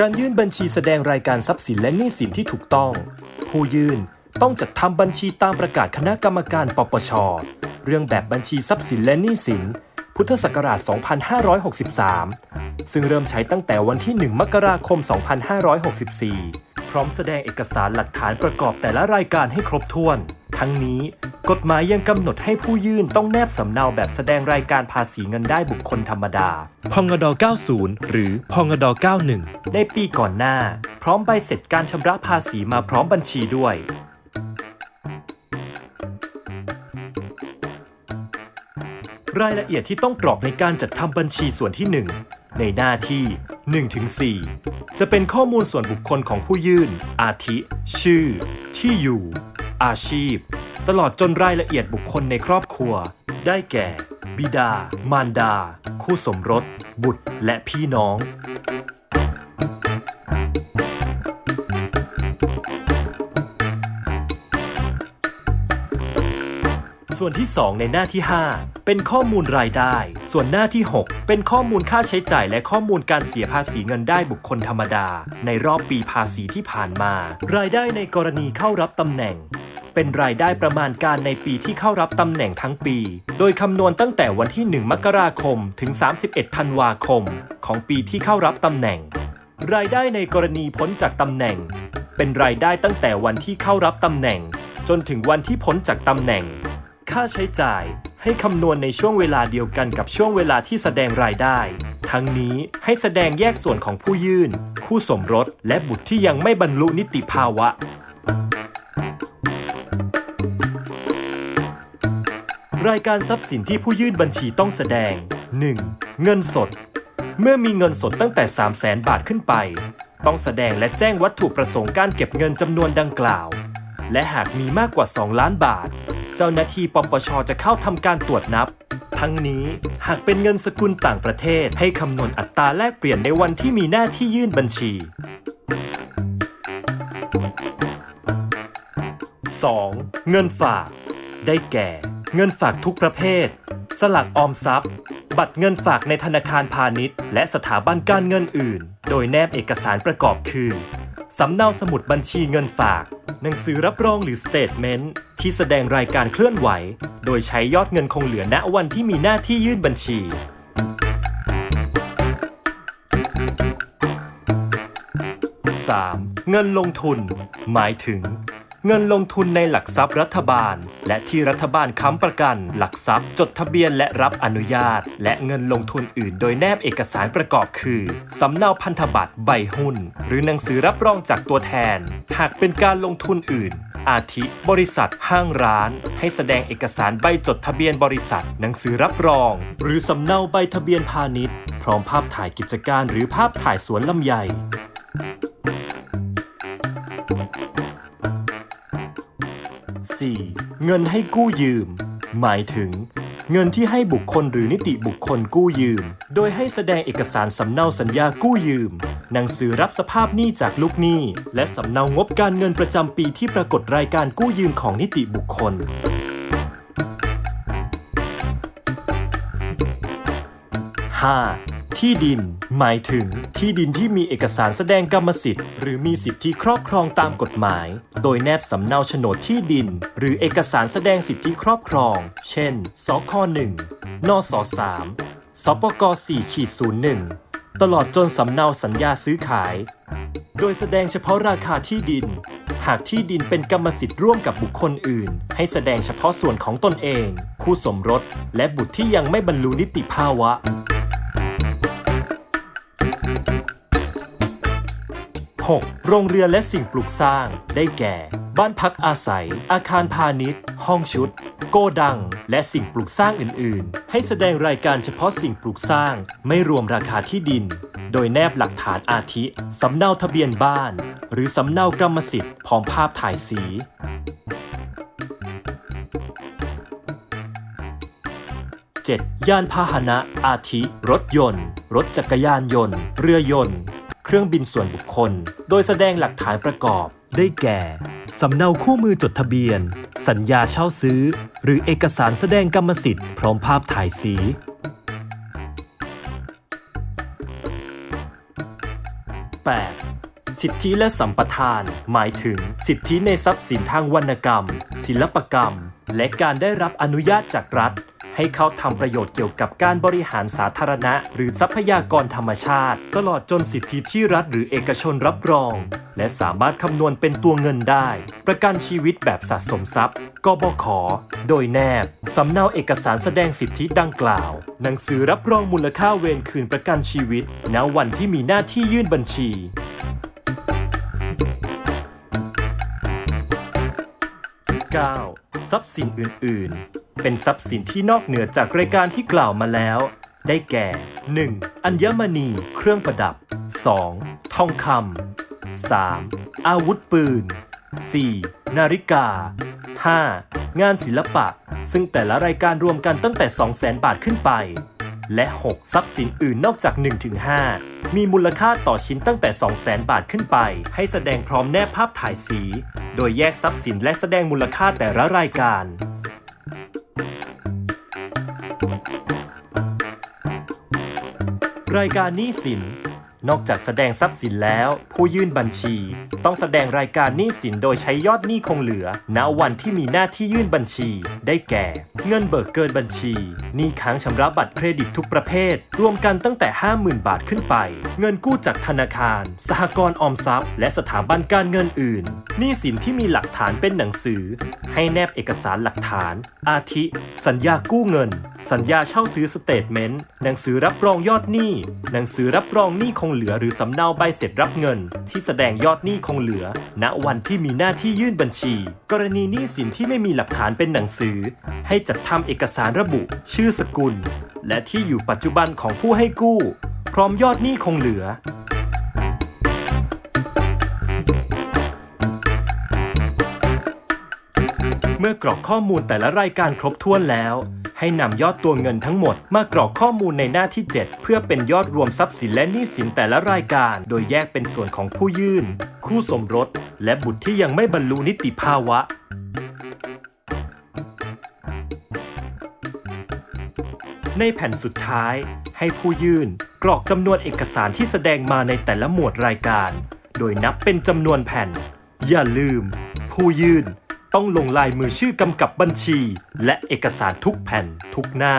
การยื่นบัญชีแสดงรายการทรัพย์สินและหนี้สินที่ถูกต้อง ผู้ยื่นต้องจัดทำบัญชีตามประกาศคณะกรรมการปปช เรื่องแบบบัญชีทรัพย์สินและหนี้สิน พุทธศักราช 2563 ซึ่งเริ่มใช้ตั้งแต่วันที่ 1 มกราคม 2564 พร้อมแสดงเอกสารหลักฐานประกอบแต่ละรายการให้ครบถ้วน ทั้งนี้ กฎหมายยังกำหนดให้ผู้ยื่นต้องแนบสำเนาแบบแสดงรายการภาษีเงินได้บุคคลธรรมดา พงด 90 หรือพงด 91 ในปีก่อนหน้า พร้อมใบเสร็จการชำระภาษีมาพร้อมบัญชีด้วย รายละเอียดที่ต้องกรอกในการจัดทำบัญชีส่วนที่ 1 ในหน้าที่ 1-4 จะเป็นข้อมูลส่วนบุคคลของผู้ยื่น อาทิ ชื่อ ที่อยู่ อาชีพ ตลอดจนรายละเอียดบุคคลในครอบครัว ได้แก่ บิดา มารดา คู่สมรส บุตรและพี่น้องส่วนที่ 2 ในหน้าที่ 5 เป็นข้อมูลรายได้ ส่วนหน้าที่ 6 เป็นข้อมูลค่าใช้จ่ายและข้อมูลการเสียภาษีเงินได้บุคคลธรรมดา ในรอบปีภาษีที่ผ่านมา รายได้ในกรณีเข้ารับตำแหน่ง เป็นรายได้ประมาณการในปีที่เข้ารับตำแหน่งทั้งปี โดยคำนวณตั้งแต่วันที่ 1 มกราคม ถึง 31 ธันวาคม ของปีที่เข้ารับตำแหน่ง รายได้ในกรณีพ้นจากตำแหน่ง เป็นรายได้ตั้งแต่วันที่เข้ารับตำแหน่ง จนถึงวันที่พ้นจากตำแหน่ง ค่าใช้จ่ายให้คำนวณในช่วงเวลาเดียวกันกับช่วงเวลาที่แสดงรายได้ ทั้งนี้ให้แสดงแยกส่วนของผู้ยื่น คู่สมรส และบุตรที่ยังไม่บรรลุนิติภาวะ รายการทรัพย์สินที่ผู้ยื่นบัญชีต้องแสดง 1. เงินสด เมื่อมีเงินสดตั้งแต่ 3 0 0แสนบาทขึ้นไป ต้องแสดงและแจ้งวัตถุประสงค์การเก็บเงินจำนวนดังกล่าว และหากมีมากกว่า 2 ล้านบาท เจ้าหน้าที่ปปชจะเข้าทำการตรวจนับ ทั้งนี้หากเป็นเงินสกุลต่างประเทศให้คำนวณอัตราแลกเปลี่ยนในวันที่มีหน้าที่ยื่นบัญชี 2. เงินฝาก ได้แก่ เงินฝากทุกประเภท สลักออมทรัพย์ บัตรเงินฝากในธนาคารพาณิชย์ และสถาบันการเงินอื่น โดยแนบเอกสารประกอบคือ สำเนาสมุดบัญชีเงินฝาก หนังสือรับรองหรือสเตทเมนต์ที่แสดงรายการเคลื่อนไหว โดยใช้ยอดเงินคงเหลือณวันที่มีหน้าที่ยื่นบัญชี 3. เงินลงทุน หมายถึง เงินลงทุนในหลักทรัพย์รัฐบาล และที่รัฐบาลค้ำประกัน หลักทรัพย์ จดทะเบียนและรับอนุญาต และเงินลงทุนอื่น โดยแนบเอกสารประกอบคือสำเนาพันธบัตรใบหุ้น หรือหนังสือรับรองจากตัวแทน หากเป็นการลงทุนอื่น อาทิ บริษัทห้างร้าน ให้แสดงเอกสารใบจดทะเบียนบริษัท หนังสือรับรอง หรือสำเนาใบทะเบียนพาณิชย์พร้อมภาพถ่ายกิจการหรือภาพถ่ายสวนลำไย 4. เงินให้กู้ยืม หมายถึง เงินที่ให้บุคคลหรือนิติบุคคลกู้ยืม โดยให้แสดงเอกสารสำเนาสัญญากู้ยืม หนังสือรับสภาพหนี้จากลูกหนี้ และสำเนางบการเงินประจำปีที่ปรากฏรายการกู้ยืมของนิติบุคคล 5. ที่ดิน หมายถึง ที่ดินที่มีเอกสารแสดงกรรมสิทธิ์ หรือมีสิทธิครอบครองตามกฎหมาย โดยแนบสำเนาโฉนดที่ดิน หรือเอกสารแสดงสิทธิครอบครอง เช่น สค1นส3สปก4ขีด01 ตลอดจนสำเนาสัญญาซื้อขาย โดยแสดงเฉพาะราคาที่ดิน หากที่ดินเป็นกรรมสิทธิ์ร่วมกับบุคคลอื่น ให้แสดงเฉพาะส่วนของตนเอง คู่สมรส และบุตรที่ยังไม่บรรลุนิติภาวะ 6. โรงเรือนและสิ่งปลูกสร้าง ได้แก่ บ้านพักอาศัย อาคารพาณิชย์ ห้องชุด โกดัง และสิ่งปลูกสร้างอื่น ๆ ให้แสดงรายการเฉพาะสิ่งปลูกสร้าง ไม่รวมราคาที่ดิน โดยแนบหลักฐานอาทิสำเนาทะเบียนบ้าน หรือสำเนากรรมสิทธิ์พร้อมภาพถ่ายสี 7. ยานพาหนะ อาทิ รถยนต์ รถจักรยานยนต์ เรือยนต์ รื่องบินส่วนบุคคล โดยแสดงหลักฐานประกอบ ได้แก่ สำเนาคู่มือจดทะเบียน สัญญาเช่าซื้อ หรือเอกสารแสดงกรรมสิทธิ์พร้อมภาพถ่ายสี 8. 8สิทธิและสัมปทาน หมายถึงสิทธิในทรัพย์สินทางวรรณกรรม ศิลปกรรม และการได้รับอนุญาตจากรัฐ ให้เขาทำประโยชน์เกี่ยวกับการบริหารสาธารณะ หรือทรัพยากรธรรมชาติ ตลอดจนสิทธิที่รัฐหรือเอกชนรับรอง และสามารถคำนวณเป็นตัวเงินได้ ประกันชีวิตแบบสะสมทรัพย์กบข โดยแนบสำเนาเอกสารแสดงสิทธิดังกล่าว หนังสือรับรองมูลค่าเวรคืนประกันชีวิต ณ วันที่มีหน้าที่ยื่นบัญชี 9. ทรัพย์สินอื่น ๆ เป็นทรัพย์สินที่นอกเหนือจากรายการที่กล่าวมาแล้ว ได้แก่ 1. อัญมณี เครื่องประดับ 2. ทองคำ 3. อาวุธปืน 4. นาฬิกา 5. งานศิลปะ ซึ่งแต่ละรายการรวมกันตั้งแต่ 200,000 บาทขึ้นไป และ 6. ทรัพย์สินอื่นนอกจาก 1-5 มีมูลค่าต่อชิ้นตั้งแต่ 200,000 บาทขึ้นไป ให้แสดงพร้อมแนบภาพถ่ายสี โดยแยกทรัพย์สินและแสดงมูลค่าแต่ละรายการ รายการนี้สิน นอกจากแสดงทรัพย์สินแล้ว ผู้ยื่นบัญชี ต้องแสดงรายการหนี้สินโดยใช้ยอดหนี้คงเหลือ ณวันที่มีหน้าที่ยื่นบัญชี ได้แก่ เงินเบิกเกินบัญชีหนี้ค้างชำระบัตรเครดิตทุกประเภท รวมกันตั้งแต่ 50,000 บาทขึ้นไป เงินกู้จากธนาคาร สหกรณ์ออมทรัพย์ และสถาบันการเงินอื่นหนี้สินที่มีหลักฐานเป็นหนังสือ ให้แนบเอกสารหลักฐาน อาทิ สัญญากู้เงิน สัญญาเช่าซื้อสเตทเมนต์หนังสือรับรองยอดหนี้หนังสือรับรองหนี้คงเหลือหรือสำเนาใบเสร็จรับเงิน ที่แสดงยอดหนี้คงเหลือ ณวันที่มีหน้าที่ยื่นบัญชี กรณีหนี้สินที่ไม่มีหลักฐานเป็นหนังสือ ให้จัดทำเอกสารระบุ ชื่อสกุล และที่อยู่ปัจจุบันของผู้ให้กู้ พร้อมยอดหนี้คงเหลือเมื่อกรอกข้อมูลแต่ละรายการครบถ้วนแล้ว ให้นำยอดตัวเงินทั้งหมด มากรอกข้อมูลในหน้าที่ 7 เพื่อเป็นยอดรวมทรัพย์สินและหนี้สินแต่ละรายการ โดยแยกเป็นส่วนของผู้ยื่น คู่สมรส และบุตรที่ยังไม่บรรลุนิติภาวะในแผ่นสุดท้าย ให้ผู้ยื่นกรอกจำนวนเอกสารที่แสดงมาในแต่ละหมวดรายการ โดยนับเป็นจำนวนแผ่น อย่าลืม ผู้ยื่น ต้องลงลายมือชื่อกำกับบัญชี และเอกสารทุกแผ่นทุกหน้า